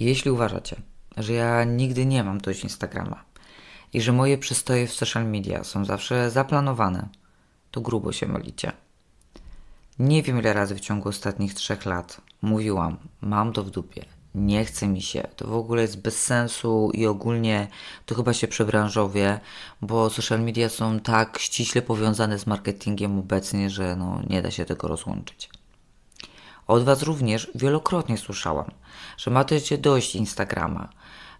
Jeśli uważacie, że ja nigdy nie mam dość Instagrama i że moje przystoje w social media są zawsze zaplanowane, to grubo się mylicie. Nie wiem ile razy w ciągu ostatnich trzech lat mówiłam, mam to w dupie, nie chce mi się, to w ogóle jest bez sensu i ogólnie to chyba się przebranżowie, bo social media są tak ściśle powiązane z marketingiem obecnie, że no, nie da się tego rozłączyć. Od Was również wielokrotnie słyszałam, że macie dość Instagrama,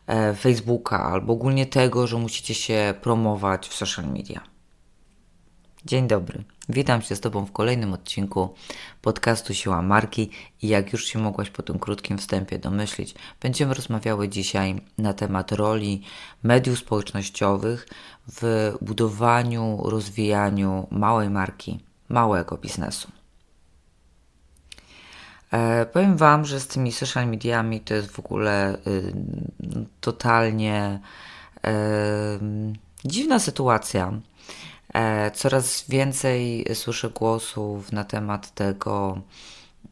e, Facebooka albo ogólnie tego, że musicie się promować w social media. Dzień dobry. Witam się z Tobą w kolejnym odcinku podcastu Siła Marki i jak już się mogłaś po tym krótkim wstępie domyślić, będziemy rozmawiały dzisiaj na temat roli mediów społecznościowych w budowaniu, rozwijaniu małej marki, małego biznesu. E, powiem Wam, że z tymi social mediami to jest w ogóle y, totalnie y, dziwna sytuacja. E, coraz więcej słyszę głosów na temat tego,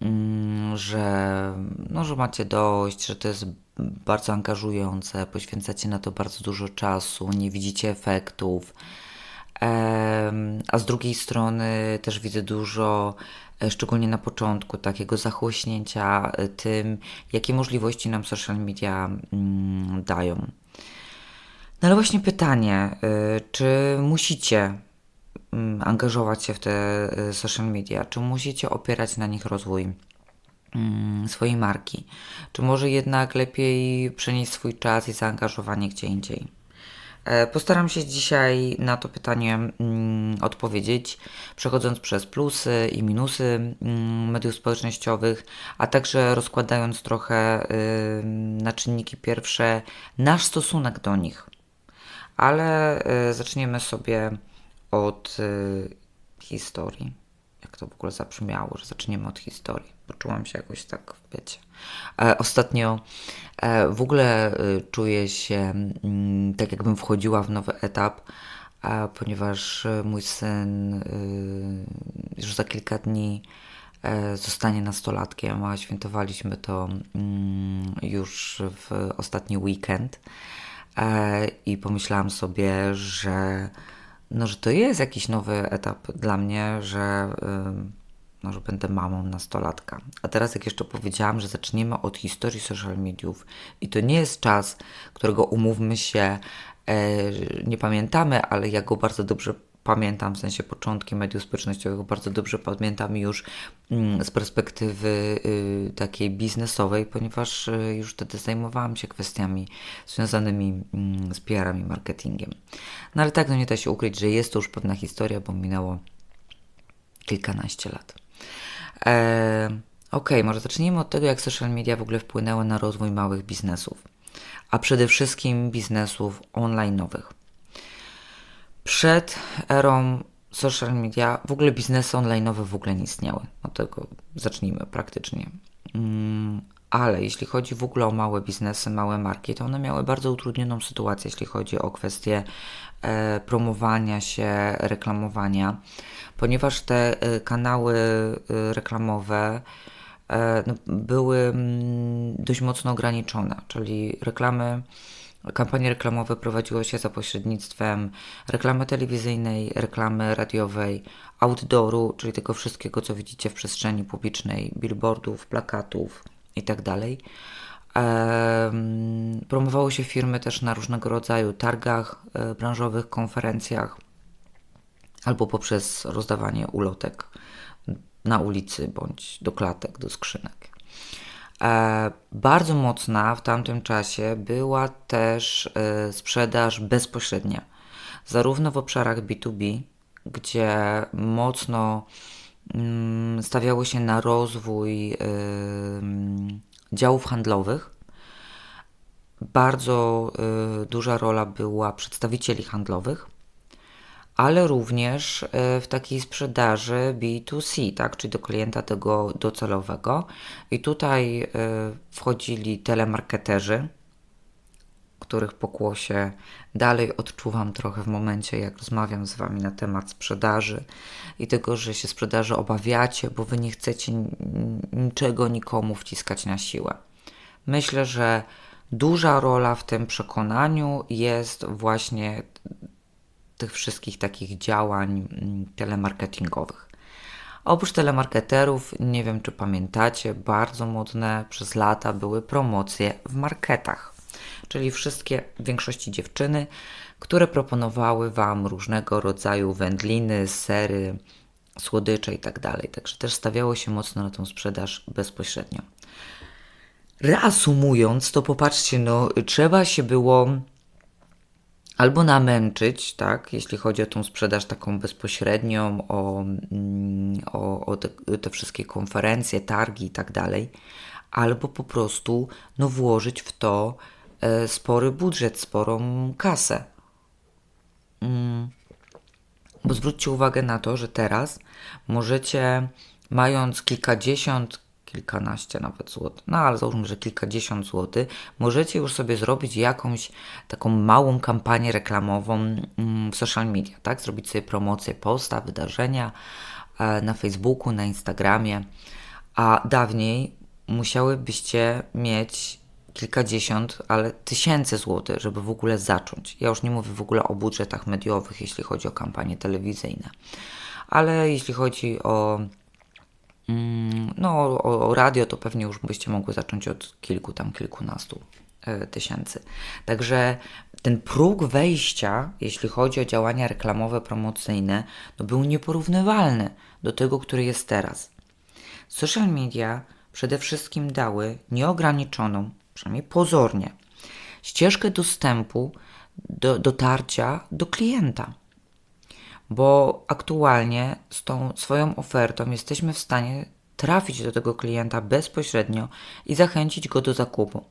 mm, że, no, że macie dość, że to jest bardzo angażujące, poświęcacie na to bardzo dużo czasu, nie widzicie efektów. A z drugiej strony też widzę dużo, e, szczególnie na początku, takiego zachłośnięcia e, tym, jakie możliwości nam social media mm, dają. No ale właśnie pytanie, e, czy musicie mm, angażować się w te social media, czy musicie opierać na nich rozwój mm, swojej marki, czy może jednak lepiej przenieść swój czas i zaangażowanie gdzie indziej? E, postaram się dzisiaj na to pytanie mm, odpowiedzieć, przechodząc przez plusy i minusy mm, mediów społecznościowych, a także rozkładając trochę y, na czynniki pierwsze nasz stosunek do nich. Ale y, zaczniemy sobie od y, historii. To w ogóle zabrzmiało, że zaczniemy od historii. Poczułam się jakoś tak, wiecie. E, ostatnio e, w ogóle e, czuję się mm, tak, jakbym wchodziła w nowy etap, ponieważ mój syn już za kilka dni zostanie nastolatkiem, a świętowaliśmy to mm, już w ostatni weekend. I pomyślałam sobie, że, no, że to jest jakiś nowy etap dla mnie, że no, że będę mamą nastolatka. A teraz, jak jeszcze powiedziałam, że zaczniemy od historii social mediów i to nie jest czas, którego umówmy się, e, nie pamiętamy, ale ja go bardzo dobrze pamiętam, w sensie początki mediów społecznościowych, bardzo dobrze pamiętam już mm, z perspektywy y, takiej biznesowej, ponieważ y, już wtedy zajmowałam się kwestiami związanymi mm, z PR-em i marketingiem. No ale tak, no nie da się ukryć, że jest to już pewna historia, bo minęło kilkanaście lat. E, ok, może zacznijmy od tego, jak social media w ogóle wpłynęły na rozwój małych biznesów, a przede wszystkim biznesów online'owych. Przed erą social media w ogóle biznesy online'owe w ogóle nie istniały. Od tego zacznijmy praktycznie. Mm, ale jeśli chodzi w ogóle o małe biznesy, małe marki, to one miały bardzo utrudnioną sytuację, jeśli chodzi o kwestie e, promowania się, reklamowania ponieważ te y, kanały y, reklamowe e, no, były mm, dość mocno ograniczone, czyli reklamy, kampanie reklamowe prowadziło się za pośrednictwem reklamy telewizyjnej, reklamy radiowej, outdooru, czyli tego wszystkiego, co widzicie w przestrzeni publicznej, billboardów, plakatów itd. Tak promowało się firmy też na różnego rodzaju targach e, branżowych, konferencjach albo poprzez rozdawanie ulotek na ulicy bądź do klatek, do skrzynek. E, bardzo mocna w tamtym czasie była też e, sprzedaż bezpośrednia, zarówno w obszarach B2B, gdzie mocno mm, stawiało się na rozwój działów handlowych. Bardzo y, duża rola była przedstawicieli handlowych, ale również e, w takiej sprzedaży B2C, tak, czyli do klienta tego docelowego. I tutaj e, wchodzili telemarketerzy, których pokłosie dalej odczuwam trochę w momencie, jak rozmawiam z Wami na temat sprzedaży i tego, że się sprzedaży obawiacie, bo Wy nie chcecie niczego nikomu wciskać na siłę. myślę, że duża rola w tym przekonaniu jest właśnie tych wszystkich takich działań mm, telemarketingowych. Oprócz telemarketerów, nie wiem czy pamiętacie, bardzo modne przez lata były promocje w marketach, czyli wszystkie w większości dziewczyny, które proponowały Wam różnego rodzaju wędliny, sery, słodycze itd. Tak Także też stawiało się mocno na tą sprzedaż bezpośrednio. Reasumując, to popatrzcie, no trzeba się było albo namęczyć, tak, jeśli chodzi o tą sprzedaż taką bezpośrednią, o, mm, o, o te, te, wszystkie konferencje, targi i tak dalej, albo po prostu no, włożyć w to e, spory budżet, sporą kasę. Mm. Bo zwróćcie uwagę na to, że teraz możecie, mając kilkadziesiąt, kilkanaście nawet złotych, no ale załóżmy, że kilkadziesiąt złotych, możecie już sobie zrobić jakąś taką małą kampanię reklamową mm, w social media, tak? Zrobić sobie promocję posta, wydarzenia e, na Facebooku, na Instagramie, a dawniej musiałybyście mieć kilkadziesiąt, ale tysięcy złotych, żeby w ogóle zacząć. Ja już nie mówię w ogóle o budżetach mediowych, jeśli chodzi o kampanie telewizyjne, ale jeśli chodzi o no, o, o radio, to pewnie już byście mogły zacząć od kilku tam, kilkunastu e, tysięcy. Także ten próg wejścia, jeśli chodzi o działania reklamowe, promocyjne, no był nieporównywalny do tego, który jest teraz. Social media przede wszystkim dały nieograniczoną, przynajmniej pozornie, ścieżkę dostępu do dotarcia do klienta. Bo aktualnie z tą swoją ofertą jesteśmy w stanie trafić do tego klienta bezpośrednio i zachęcić go do zakupu.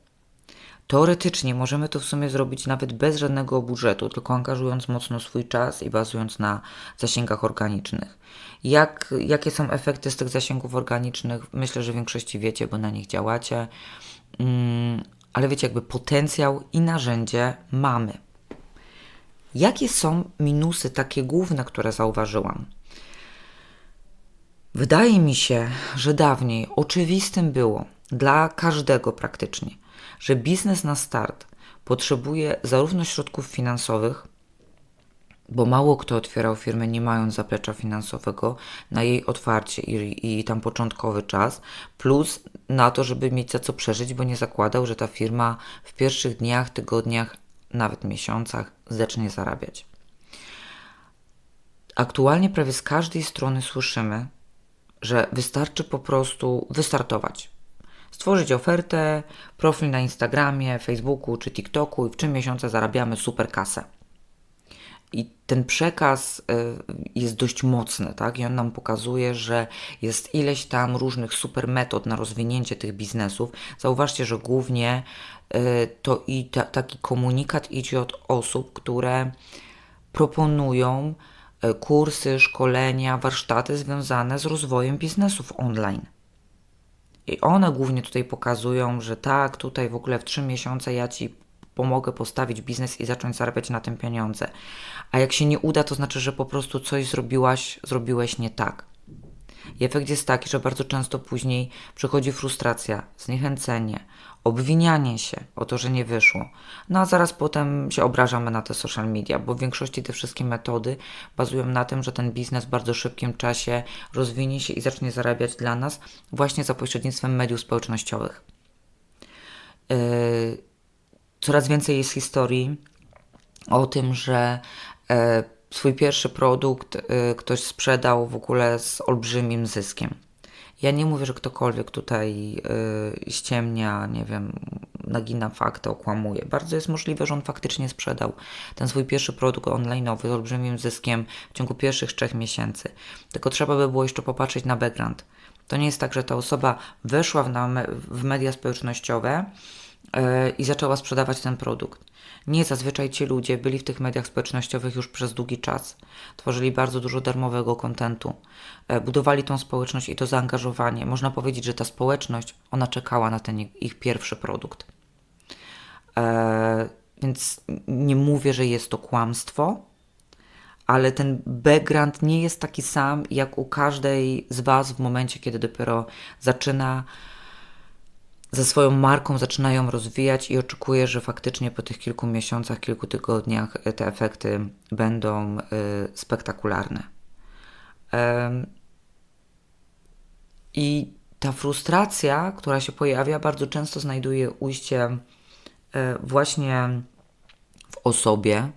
Teoretycznie możemy to w sumie zrobić nawet bez żadnego budżetu, tylko angażując mocno swój czas i bazując na zasięgach organicznych. Jak, jakie są efekty z tych zasięgów organicznych? Myślę, że w większości wiecie, bo na nich działacie. Mm, ale wiecie, jakby potencjał i narzędzie mamy. Jakie są minusy takie główne, które zauważyłam? Wydaje mi się, że dawniej oczywistym było dla każdego praktycznie, że biznes na start potrzebuje zarówno środków finansowych, bo mało kto otwierał firmę nie mając zaplecza finansowego na jej otwarcie i, i tam początkowy czas, plus na to, żeby mieć za co przeżyć, bo nie zakładał, że ta firma w pierwszych dniach, tygodniach, nawet miesiącach zacznie zarabiać. Aktualnie prawie z każdej strony słyszymy, że wystarczy po prostu wystartować. Stworzyć ofertę, profil na Instagramie, Facebooku czy TikToku i w czym miesiąca zarabiamy super kasę. I ten przekaz y, jest dość mocny, tak? I on nam pokazuje, że jest ileś tam różnych super metod na rozwinięcie tych biznesów. Zauważcie, że głównie y, to i ta, taki komunikat idzie od osób, które proponują y, kursy, szkolenia, warsztaty związane z rozwojem biznesów online. I one głównie tutaj pokazują, że tak, tutaj w ogóle w trzy miesiące ja ci pomogę postawić biznes i zacząć zarabiać na tym pieniądze. A jak się nie uda, to znaczy, że po prostu coś zrobiłaś, zrobiłeś nie tak. I efekt jest taki, że bardzo często później przychodzi frustracja, zniechęcenie, obwinianie się o to, że nie wyszło. No a zaraz potem się obrażamy na te social media, bo w większości te wszystkie metody bazują na tym, że ten biznes w bardzo szybkim czasie rozwinie się i zacznie zarabiać dla nas właśnie za pośrednictwem mediów społecznościowych. Yy, coraz więcej jest historii o tym, że e, swój pierwszy produkt e, ktoś sprzedał w ogóle z olbrzymim zyskiem. Ja nie mówię, że ktokolwiek tutaj e, ściemnia, nie wiem, nagina fakty, okłamuje. Bardzo jest możliwe, że on faktycznie sprzedał ten swój pierwszy produkt online'owy z olbrzymim zyskiem w ciągu pierwszych trzech miesięcy. Tylko trzeba by było jeszcze popatrzeć na background. To nie jest tak, że ta osoba weszła w, w media społecznościowe, i zaczęła sprzedawać ten produkt. Nie, zazwyczaj ci ludzie byli w tych mediach społecznościowych już przez długi czas. Tworzyli bardzo dużo darmowego kontentu. E, budowali tą społeczność i to zaangażowanie. Można powiedzieć, że ta społeczność, ona czekała na ten ich pierwszy produkt. E, więc nie mówię, że jest to kłamstwo, ale ten background nie jest taki sam jak u każdej z Was w momencie, kiedy dopiero zaczyna ze swoją marką zaczynają rozwijać i oczekuję, że faktycznie po tych kilku miesiącach, kilku tygodniach e, te efekty będą y, spektakularne. I ta frustracja, która się pojawia, bardzo często znajduje ujście y, właśnie w osobie e,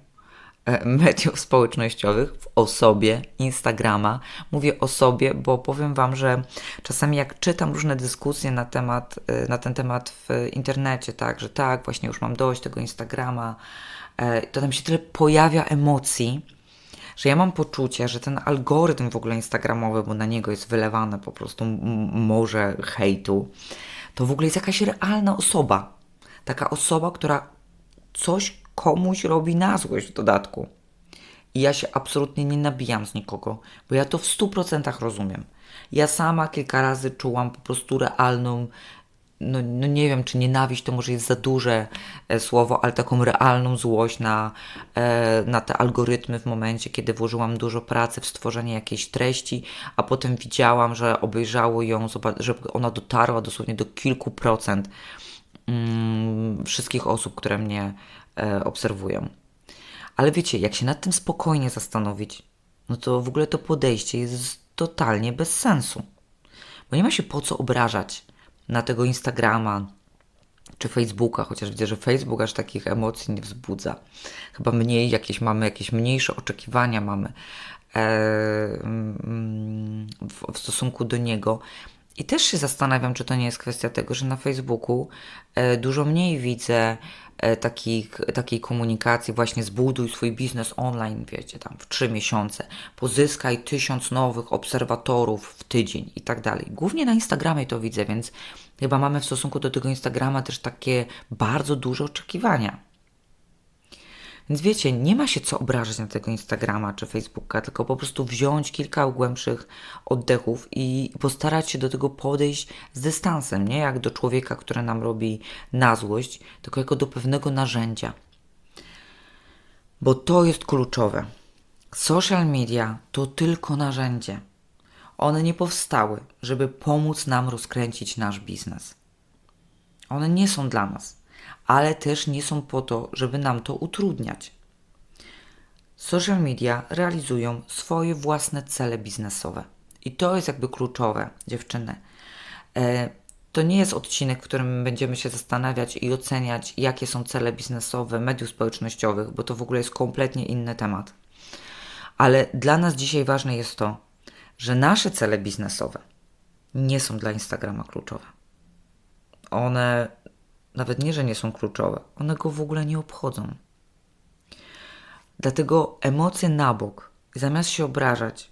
mediów społecznościowych, w osobie Instagrama. Mówię o sobie, bo powiem Wam, że czasami jak czytam różne dyskusje na, temat, e, na ten temat w internecie, tak, że tak, właśnie już mam dość tego Instagrama, e, to tam się tyle pojawia emocji, że ja mam poczucie, że ten algorytm w ogóle instagramowy, bo na niego jest wylewane po prostu morze hejtu, to w ogóle jest jakaś realna osoba. Taka osoba, która coś komuś robi na złość w dodatku. I ja się absolutnie nie nabijam z nikogo, bo ja to w 100% rozumiem. Ja sama kilka razy czułam po prostu realną, no, no nie wiem, czy nienawiść to może jest za duże e, słowo, ale taką realną złość na, e, na te algorytmy w momencie, kiedy włożyłam dużo pracy w stworzenie jakiejś treści, a potem widziałam, że obejrzało ją, że ona dotarła dosłownie do kilku procent mm, wszystkich osób, które mnie e, obserwują. Ale wiecie, jak się nad tym spokojnie zastanowić, no to w ogóle to podejście jest totalnie bez sensu. Bo nie ma się po co obrażać na tego Instagrama czy Facebooka, chociaż widzę, że Facebook aż takich emocji nie wzbudza. Chyba mniej jakieś mamy, jakieś mniejsze oczekiwania mamy e, mm, w, w stosunku do niego. I też się zastanawiam, czy to nie jest kwestia tego, że na Facebooku e, dużo mniej widzę e, takich, takiej komunikacji, właśnie zbuduj swój biznes online, wiecie, tam w trzy miesiące, pozyskaj tysiąc nowych obserwatorów w tydzień i tak dalej. Głównie na Instagramie to widzę, więc chyba mamy w stosunku do tego Instagrama też takie bardzo duże oczekiwania. Więc wiecie, nie ma się co obrażać na tego Instagrama czy Facebooka, tylko po prostu wziąć kilka głębszych oddechów i postarać się do tego podejść z dystansem, nie jak do człowieka, który nam robi na złość, tylko jako do pewnego narzędzia. Bo to jest kluczowe. Social media to tylko narzędzie. One nie powstały, żeby pomóc nam rozkręcić nasz biznes. One nie są dla nas, ale też nie są po to, żeby nam to utrudniać. Social media realizują swoje własne cele biznesowe. I to jest jakby kluczowe, dziewczyny. E, to nie jest odcinek, w którym będziemy się zastanawiać i oceniać, jakie są cele biznesowe mediów społecznościowych, bo to w ogóle jest kompletnie inny temat. Ale dla nas dzisiaj ważne jest to, że nasze cele biznesowe nie są dla Instagrama kluczowe. One nawet nie, że nie są kluczowe, one go w ogóle nie obchodzą. Dlatego emocje na bok, zamiast się obrażać,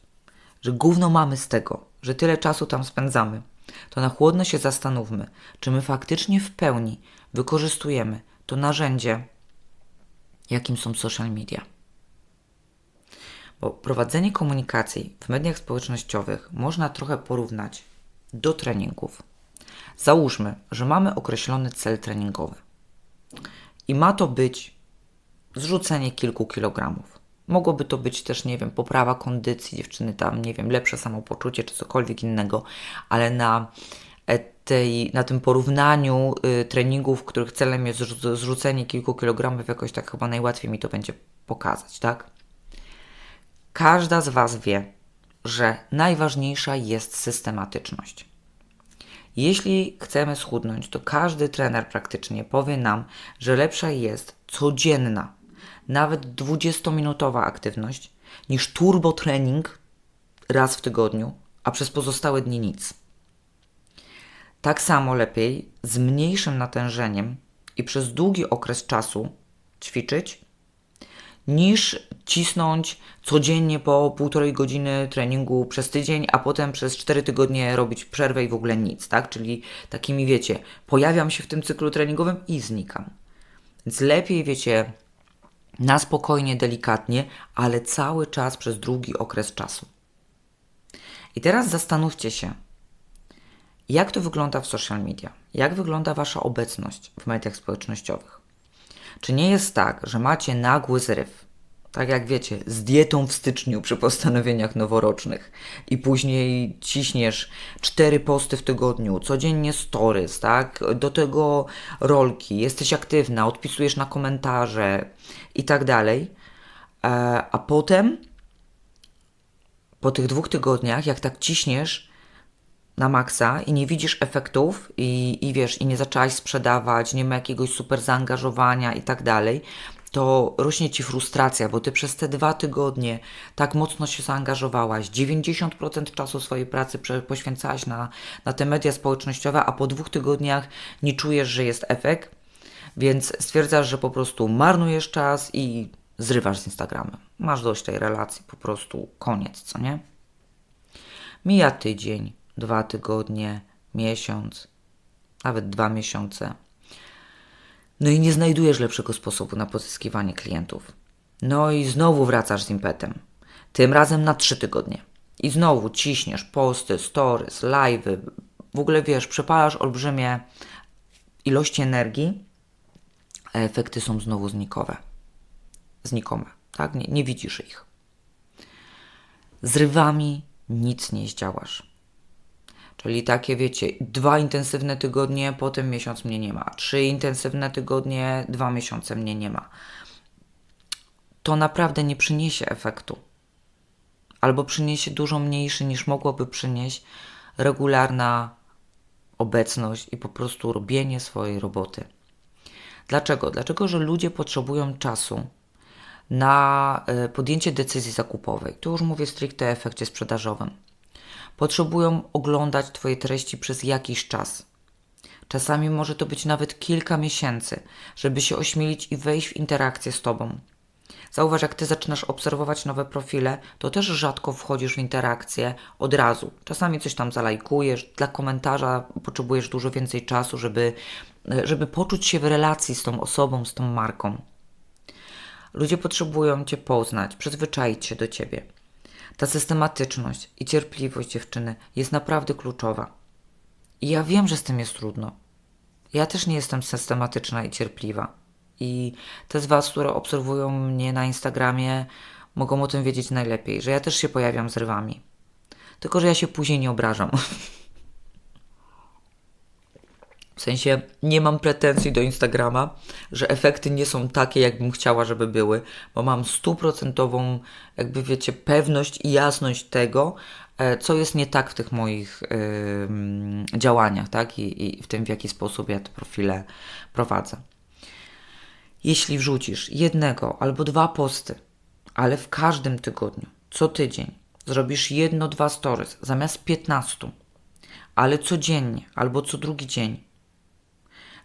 że gówno mamy z tego, że tyle czasu tam spędzamy, to na chłodno się zastanówmy, czy my faktycznie w pełni wykorzystujemy to narzędzie, jakim są social media. Bo prowadzenie komunikacji w mediach społecznościowych można trochę porównać do treningów. Załóżmy, że mamy określony cel treningowy i ma to być zrzucenie kilku kilogramów. Mogłoby to być też, nie wiem, poprawa kondycji dziewczyny, tam, nie wiem, lepsze samopoczucie czy cokolwiek innego, ale na, e, tej, na tym porównaniu y, treningów, których celem jest zrzu- zrzucenie kilku kilogramów, jakoś tak chyba najłatwiej mi to będzie pokazać, tak? Każda z Was wie, że najważniejsza jest systematyczność. Jeśli chcemy schudnąć, to każdy trener praktycznie powie nam, że lepsza jest codzienna, nawet 20-minutowa aktywność, niż turbo trening raz w tygodniu, a przez pozostałe dni nic. Tak samo lepiej z mniejszym natężeniem i przez długi okres czasu ćwiczyć, niż cisnąć codziennie po półtorej godziny treningu przez tydzień, a potem przez cztery tygodnie robić przerwę i w ogóle nic, tak? Czyli takimi, wiecie, pojawiam się w tym cyklu treningowym i znikam. Więc lepiej, wiecie, na spokojnie, delikatnie, ale cały czas przez długi okres czasu. I teraz zastanówcie się, jak to wygląda w social media? Jak wygląda Wasza obecność w mediach społecznościowych? Czy nie jest tak, że macie nagły zryw Tak jak wiecie, z dietą w styczniu przy postanowieniach noworocznych i później ciśniesz cztery posty w tygodniu, codziennie stories, tak? Do tego rolki, jesteś aktywna, odpisujesz na komentarze i tak dalej. E, a potem po tych dwóch tygodniach, jak tak ciśniesz na maksa i nie widzisz efektów i, i wiesz, i nie zaczęłaś sprzedawać, nie ma jakiegoś super zaangażowania i tak dalej, to rośnie ci frustracja, bo ty przez te dwa tygodnie tak mocno się zaangażowałaś, 90% czasu swojej pracy poświęcałaś na, na te media społecznościowe, a po dwóch tygodniach nie czujesz, że jest efekt, więc stwierdzasz, że po prostu marnujesz czas i zrywasz z Instagramem. Masz dość tej relacji, po prostu koniec, co nie? Mija tydzień, dwa tygodnie, miesiąc, nawet dwa miesiące. No i nie znajdujesz lepszego sposobu na pozyskiwanie klientów. No i znowu wracasz z impetem. Tym razem na trzy tygodnie. I znowu ciśniesz posty, stories, live'y. W ogóle wiesz, przepalasz olbrzymie ilości energii, a efekty są znowu znikowe. Znikome, tak? Nie, nie widzisz ich. Z rywami nic nie zdziałasz. Czyli takie, wiecie, dwa intensywne tygodnie, potem miesiąc mnie nie ma. Trzy intensywne tygodnie, dwa miesiące mnie nie ma. To naprawdę nie przyniesie efektu. Albo przyniesie dużo mniejszy niż mogłoby przynieść regularna obecność i po prostu robienie swojej roboty. Dlaczego? Dlaczego, że ludzie potrzebują czasu na e, podjęcie decyzji zakupowej. Tu już mówię stricte o efekcie sprzedażowym potrzebują oglądać Twoje treści przez jakiś czas. Czasami może to być nawet kilka miesięcy, żeby się ośmielić i wejść w interakcję z Tobą. Zauważ, jak Ty zaczynasz obserwować nowe profile, to też rzadko wchodzisz w interakcję od razu. Czasami coś tam zalajkujesz, dla komentarza potrzebujesz dużo więcej czasu, żeby, żeby poczuć się w relacji z tą osobą, z tą marką. Ludzie potrzebują Cię poznać, przyzwyczaić się do Ciebie. Ta systematyczność i cierpliwość dziewczyny jest naprawdę kluczowa. I ja wiem, że z tym jest trudno. Ja też nie jestem systematyczna i cierpliwa. I te z Was, które obserwują mnie na Instagramie, mogą o tym wiedzieć najlepiej, że ja też się pojawiam z rywami. Tylko, że ja się później nie obrażam. W sensie nie mam pretensji do Instagrama, że efekty nie są takie, jakbym chciała, żeby były, bo mam stuprocentową, jakby wiecie, pewność i jasność tego, e, co jest nie tak w tych moich yy, działaniach, tak? I, I w tym, w jaki sposób ja te profile prowadzę. Jeśli wrzucisz jednego albo dwa posty, ale w każdym tygodniu, co tydzień, zrobisz jedno, dwa stories zamiast 15, ale codziennie albo co drugi dzień,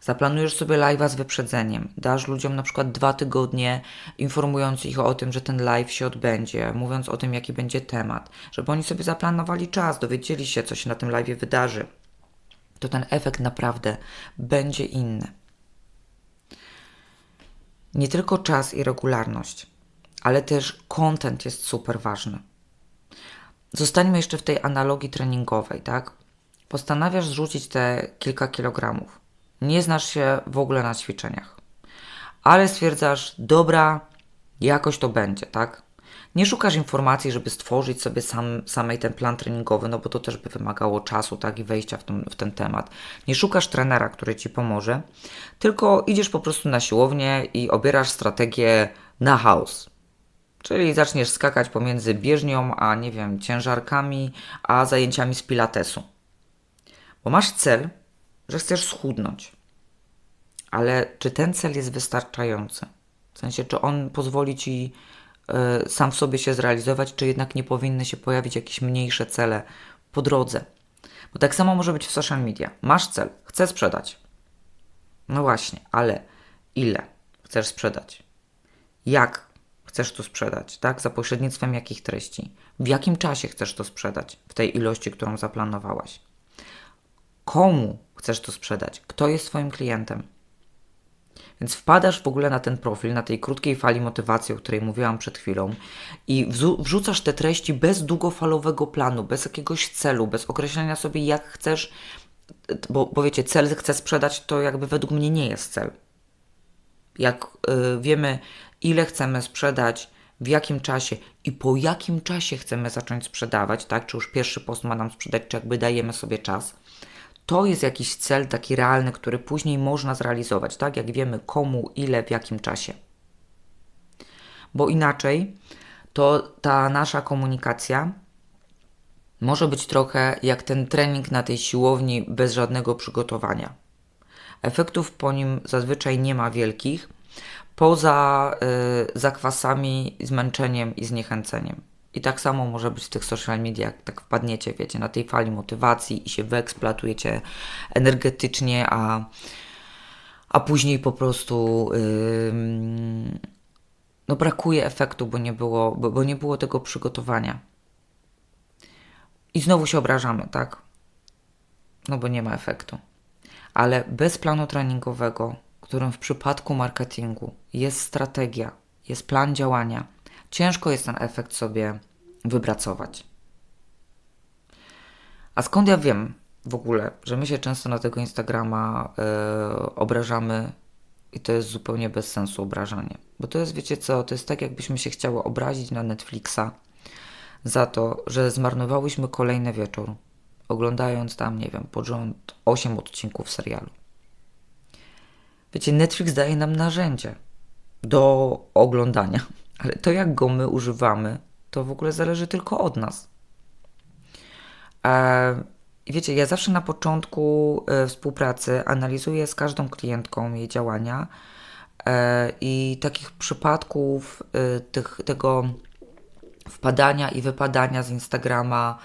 Zaplanujesz sobie live'a z wyprzedzeniem. Dasz ludziom na przykład dwa tygodnie, informując ich o tym, że ten live się odbędzie, mówiąc o tym, jaki będzie temat, żeby oni sobie zaplanowali czas, dowiedzieli się, co się na tym live'ie wydarzy. To ten efekt naprawdę będzie inny. Nie tylko czas i regularność, ale też content jest super ważny. Zostańmy jeszcze w tej analogii treningowej, tak? Postanawiasz zrzucić te kilka kilogramów nie znasz się w ogóle na ćwiczeniach, ale stwierdzasz, dobra, jakoś to będzie, tak? Nie szukasz informacji, żeby stworzyć sobie sam, samej ten plan treningowy, no bo to też by wymagało czasu, tak, i wejścia w ten, w ten temat. Nie szukasz trenera, który ci pomoże, tylko idziesz po prostu na siłownię i obierasz strategię na house. Czyli zaczniesz skakać pomiędzy bieżnią, a nie wiem, ciężarkami, a zajęciami z pilatesu. Bo masz cel, że chcesz schudnąć. Ale czy ten cel jest wystarczający? W sensie, czy on pozwoli ci y, sam w sobie się zrealizować, czy jednak nie powinny się pojawić jakieś mniejsze cele po drodze? Bo tak samo może być w social media. Masz cel, chcę sprzedać. No właśnie, ale ile chcesz sprzedać? Jak chcesz to sprzedać, tak? Za pośrednictwem jakich treści? W jakim czasie chcesz to sprzedać? W tej ilości, którą zaplanowałaś? Komu chcesz to sprzedać? Kto jest Twoim klientem? Więc wpadasz w ogóle na ten profil, na tej krótkiej fali motywacji, o której mówiłam przed chwilą, i wrzucasz te treści bez długofalowego planu, bez jakiegoś celu, bez określenia sobie, jak chcesz, bo, bo wiecie, cel chcę sprzedać, to jakby według mnie nie jest cel. Jak y, wiemy, ile chcemy sprzedać w jakim czasie i po jakim czasie chcemy zacząć sprzedawać, tak? Czy już pierwszy post ma nam sprzedać, czy jakby dajemy sobie czas. To jest jakiś cel taki realny, który później można zrealizować, tak? Jak wiemy komu, ile, w jakim czasie. Bo inaczej to ta nasza komunikacja może być trochę jak ten trening na tej siłowni bez żadnego przygotowania. Efektów po nim zazwyczaj nie ma wielkich, poza y, zakwasami, zmęczeniem i zniechęceniem. I tak samo może być w tych social mediach, tak wpadniecie, wiecie, na tej fali motywacji i się wyeksploatujecie energetycznie, a, a później po prostu yy, no brakuje efektu, bo nie, było, bo, bo nie było tego przygotowania. I znowu się obrażamy, tak? No bo nie ma efektu. Ale bez planu treningowego, którym w przypadku marketingu jest strategia, jest plan działania, ciężko jest ten efekt sobie wypracować. A skąd ja wiem w ogóle, że my się często na tego Instagrama yy, obrażamy i to jest zupełnie bez sensu obrażanie. Bo to jest, wiecie co, to jest tak, jakbyśmy się chciały obrazić na Netflixa za to, że zmarnowałyśmy kolejny wieczór, oglądając tam, nie wiem, pod rząd 8 odcinków serialu. Wiecie, Netflix daje nam narzędzie do oglądania, ale to jak go my używamy, to w ogóle zależy tylko od nas. E, wiecie, ja zawsze na początku e, współpracy analizuję z każdą klientką jej działania e, i takich przypadków tych, tego wpadania i wypadania z Instagrama,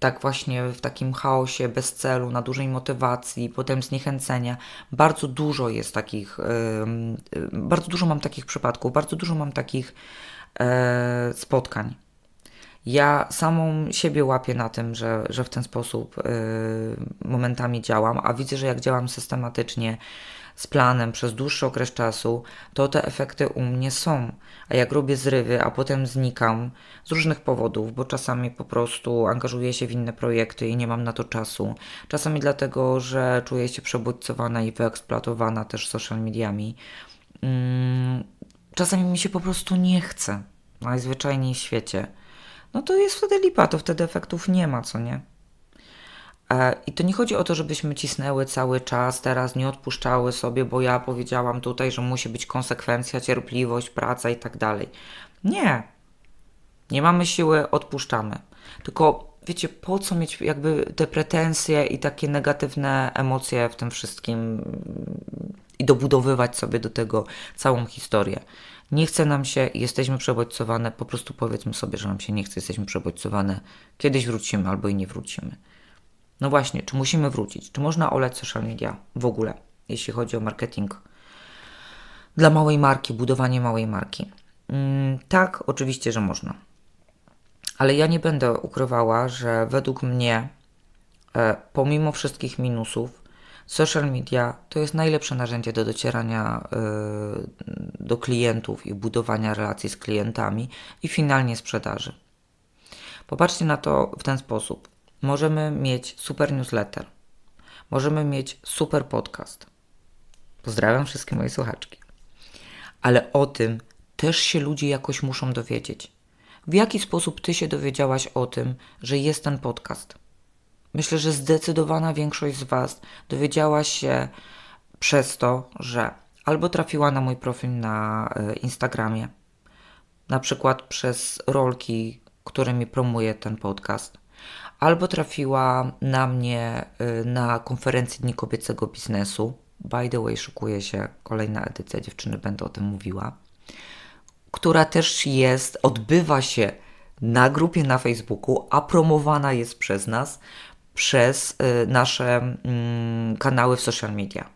tak właśnie w takim chaosie, bez celu, na dużej motywacji, potem zniechęcenia. Bardzo dużo jest takich, bardzo dużo mam takich przypadków, bardzo dużo mam takich e, spotkań. Ja samą siebie łapię na tym, że, że w ten sposób y, momentami działam, a widzę, że jak działam systematycznie, z planem przez dłuższy okres czasu, to te efekty u mnie są. A jak robię zrywy, a potem znikam z różnych powodów, bo czasami po prostu angażuję się w inne projekty i nie mam na to czasu. Czasami dlatego, że czuję się przebodźcowana i wyeksploatowana też social mediami. Mm, czasami mi się po prostu nie chce. Najzwyczajniej w świecie. No to jest wtedy lipa, to wtedy efektów nie ma, co nie? E, I to nie chodzi o to, żebyśmy cisnęły cały czas, teraz nie odpuszczały sobie, bo ja powiedziałam tutaj, że musi być konsekwencja, cierpliwość, praca i tak dalej. Nie. Nie mamy siły, odpuszczamy. Tylko wiecie, po co mieć jakby te pretensje i takie negatywne emocje w tym wszystkim i dobudowywać sobie do tego całą historię. Nie chce nam się, jesteśmy przebodźcowane, po prostu powiedzmy sobie, że nam się nie chce, jesteśmy przebodźcowane, kiedyś wrócimy albo i nie wrócimy. No właśnie, czy musimy wrócić? Czy można oleć social media w ogóle, jeśli chodzi o marketing dla małej marki, budowanie małej marki? Mm, tak, oczywiście, że można. Ale ja nie będę ukrywała, że według mnie, e, pomimo wszystkich minusów, social media to jest najlepsze narzędzie do docierania e, do klientów i budowania relacji z klientami i finalnie sprzedaży. Popatrzcie na to w ten sposób. Możemy mieć super newsletter. Możemy mieć super podcast. Pozdrawiam wszystkie moje słuchaczki. Ale o tym też się ludzie jakoś muszą dowiedzieć. W jaki sposób ty się dowiedziałaś o tym, że jest ten podcast? Myślę, że zdecydowana większość z Was dowiedziała się przez to, że albo trafiła na mój profil na e, Instagramie, na przykład przez rolki, którymi promuję ten podcast, albo trafiła na mnie y, na konferencji Dni Kobiecego Biznesu. By the way, szukuje się kolejna edycja, dziewczyny będę o tym mówiła, która też jest, odbywa się na grupie na Facebooku, a promowana jest przez nas, przez y, nasze mm, kanały w social media.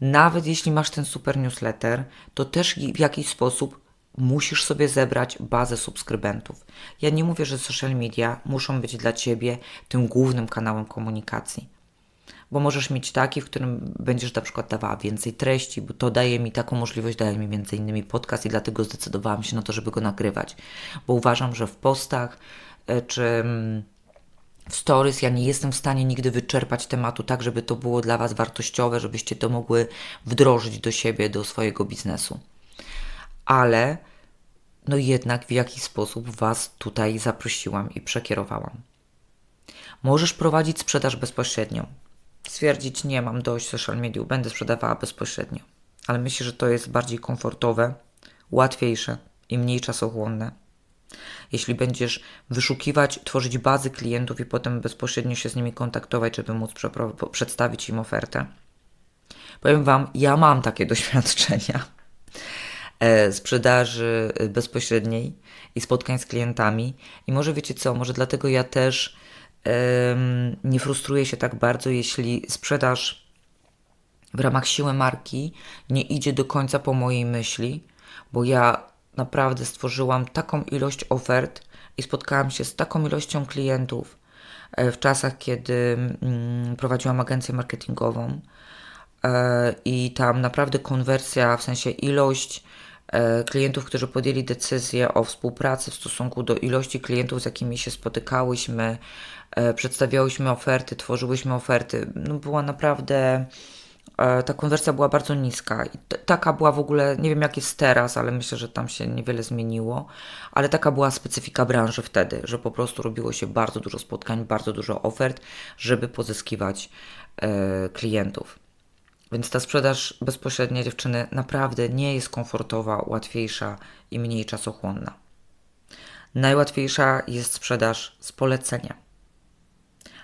Nawet jeśli masz ten super newsletter, to też w jakiś sposób musisz sobie zebrać bazę subskrybentów. Ja nie mówię, że social media muszą być dla ciebie tym głównym kanałem komunikacji. Bo możesz mieć taki, w którym będziesz na przykład dawała więcej treści, bo to daje mi taką możliwość, daje mi między innymi podcast i dlatego zdecydowałam się na to, żeby go nagrywać. Bo uważam, że w postach e, czy mm, w stories ja nie jestem w stanie nigdy wyczerpać tematu tak, żeby to było dla Was wartościowe, żebyście to mogły wdrożyć do siebie, do swojego biznesu ale no jednak w jakiś sposób Was tutaj zaprosiłam i przekierowałam. Możesz prowadzić sprzedaż bezpośrednią. Stwierdzić, nie mam dość social mediów, będę sprzedawała bezpośrednio. Ale myślę, że to jest bardziej komfortowe, łatwiejsze i mniej czasochłonne. Jeśli będziesz wyszukiwać, tworzyć bazy klientów i potem bezpośrednio się z nimi kontaktować, żeby móc przedstawić im ofertę. Powiem Wam, ja mam takie doświadczenia sprzedaży e, bezpośredniej i spotkań z klientami. I może wiecie co, może dlatego ja też nie frustruję się tak bardzo, jeśli sprzedaż w ramach siły marki nie idzie do końca po mojej myśli, bo ja naprawdę stworzyłam taką ilość ofert i spotkałam się z taką ilością klientów e, w czasach, kiedy mm, prowadziłam agencję marketingową e, i tam naprawdę konwersja, w sensie ilość e, klientów, którzy podjęli decyzję o współpracy w stosunku do ilości klientów, z jakimi się spotykałyśmy, e, przedstawiałyśmy oferty, tworzyłyśmy oferty, no była naprawdę e, ta konwersja była bardzo niska. I taka była w ogóle, nie wiem jak jest teraz, ale myślę, że tam się niewiele zmieniło, ale taka była specyfika branży wtedy, że po prostu robiło się bardzo dużo spotkań, bardzo dużo ofert, żeby pozyskiwać e, klientów. Więc ta sprzedaż bezpośrednia dziewczyny naprawdę nie jest komfortowa, łatwiejsza i mniej czasochłonna. Najłatwiejsza jest sprzedaż z polecenia.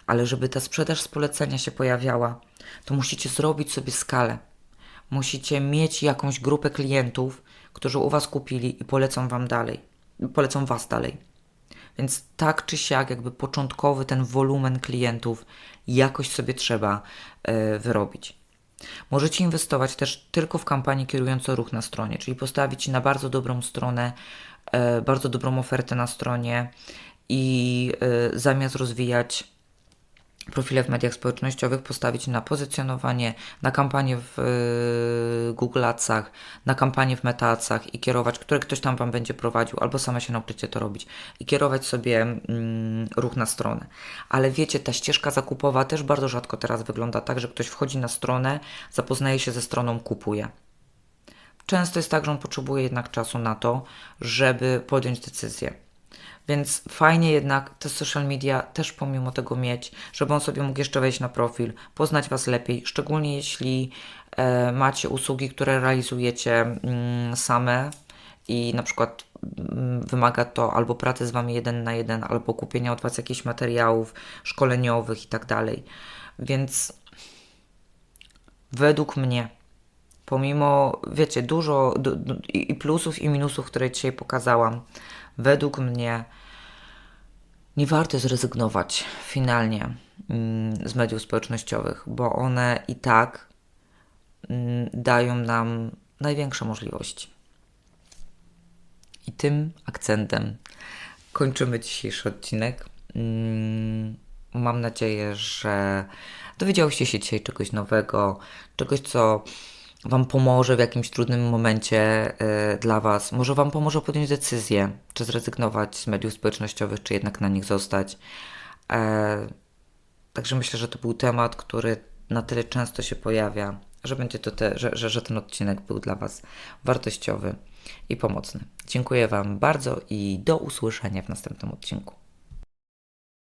Ale żeby ta sprzedaż z polecenia się pojawiała, to musicie zrobić sobie skalę. Musicie mieć jakąś grupę klientów, którzy u Was kupili i polecą Wam dalej. Polecą Was dalej. Więc tak czy siak, jakby początkowy ten wolumen klientów jakoś sobie trzeba e, wyrobić. Możecie inwestować też tylko w kampanię kierującą ruch na stronie, czyli postawić na bardzo dobrą stronę, e, bardzo dobrą ofertę na stronie i e, zamiast rozwijać profile w mediach społecznościowych postawić na pozycjonowanie, na kampanię w y, Google Adsach, na kampanię w Meta Adsach i kierować, które ktoś tam Wam będzie prowadził, albo same się nauczycie to robić i kierować sobie mm, ruch na stronę. Ale wiecie, ta ścieżka zakupowa też bardzo rzadko teraz wygląda tak, że ktoś wchodzi na stronę, zapoznaje się ze stroną, kupuje. Często jest tak, że on potrzebuje jednak czasu na to, żeby podjąć decyzję. Więc fajnie jednak te social media też pomimo tego mieć, żeby on sobie mógł jeszcze wejść na profil, poznać Was lepiej, szczególnie jeśli e, macie usługi, które realizujecie mm, same i na przykład mm, wymaga to albo pracy z Wami jeden na jeden, albo kupienia od Was jakichś materiałów szkoleniowych i tak dalej. Więc według mnie pomimo, wiecie, dużo du, du, i plusów i minusów, które dzisiaj pokazałam, według mnie nie warto zrezygnować finalnie mm, z mediów społecznościowych, bo one i tak mm, dają nam największe możliwości. I tym akcentem kończymy dzisiejszy odcinek. Mm, Mam nadzieję, że dowiedziałyście się dzisiaj czegoś nowego, czegoś, co Wam pomoże w jakimś trudnym momencie y, dla Was. Może Wam pomoże podjąć decyzję, czy zrezygnować z mediów społecznościowych, czy jednak na nich zostać. E, także myślę, że to był temat, który na tyle często się pojawia, że będzie to te, że, że, że ten odcinek był dla Was wartościowy i pomocny. Dziękuję Wam bardzo i do usłyszenia w następnym odcinku.